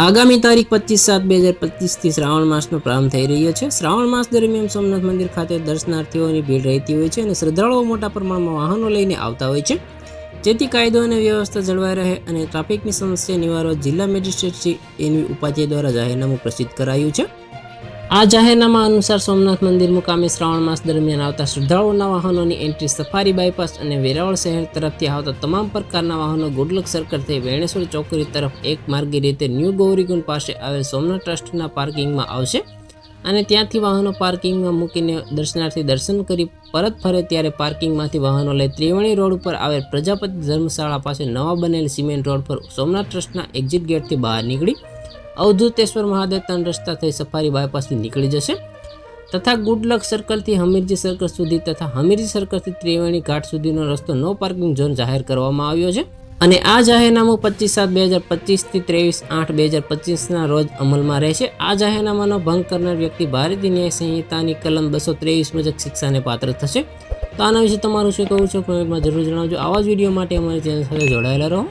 આગામી તારીખ પચીસ સાત બે હજાર પચીસથી શ્રાવણ માસનો પ્રારંભ થઈ રહ્યો છે. શ્રાવણ માસ દરમિયાન સોમનાથ મંદિર ખાતે દર્શનાર્થીઓની ભીડ રહેતી હોય છે અને શ્રદ્ધાળુઓ મોટા પ્રમાણમાં વાહનો લઈને આવતા હોય છે. જેથી કાયદો અને વ્યવસ્થા જળવાઈ રહે અને ટ્રાફિકની સમસ્યા નિવારવા જિલ્લા મેજિસ્ટ્રેટ શ્રી એનવી ઉપાધ્યાય દ્વારા જાહેરનામું પ્રસિદ્ધ કરાયું છે. આ જાહેરનામા અનુસાર સોમનાથ મંદિર મુકામે શ્રાવણ માસ દરમિયાન આવતા શ્રદ્ધાળુઓના વાહનોની એન્ટ્રી સફારી બાયપાસ અને વેરાવળ શહેર તરફથી આવતા તમામ પ્રકારના વાહનો ગુડલક સર્કલ થઈ વેણેશ્વર ચોકડી તરફ એક માર્ગી રીતે ન્યૂ ગૌરીગુંડ પાસે આવેલ સોમનાથ ટ્રસ્ટના પાર્કિંગમાં આવશે. અને ત્યાંથી વાહનો પાર્કિંગમાં મૂકીને દર્શનાર્થી દર્શન કરી પરત ફરે ત્યારે પાર્કિંગમાંથી વાહનો લઈ ત્રિવેણી રોડ ઉપર આવેલ પ્રજાપતિ ધર્મશાળા પાસે નવા બનેલ સિમેન્ટ રોડ પર સોમનાથ ટ્રસ્ટના એક્ઝિટ ગેટથી બહાર નીકળી અવધૂતેશ્વર મહાદેવ ત્રણ રસ્તા થઈ સફારી બાયપાસથી નીકળી જશે તથા ગુડલક સર્કલથી હમીરજી સર્કલ સુધી તથા હમીરજી સર્કલથી ત્રિવેણી ઘાટ સુધીનો રસ્તો નો પાર્કિંગ ઝોન જાહેર કરવામાં આવ્યો છે. અને આ જાહેરનામું પચીસ સાત બે હજાર પચીસથી ત્રેવીસ આઠ બે હજાર પચીસના રોજ અમલમાં રહેશે. આ જાહેરનામાનો ભંગ કરનાર વ્યક્તિ ભારતીય ન્યાય સંહિતાની કલમ બસો ત્રેવીસ મુજબ શિક્ષાને પાત્ર થશે. તો આના વિશે તમારું શું કહું છું? કોમેન્ટમાં જરૂર જણાવજો. આવા જ વીડિયો માટે અમારી ચેનલ સાથે જોડાયેલા રહો.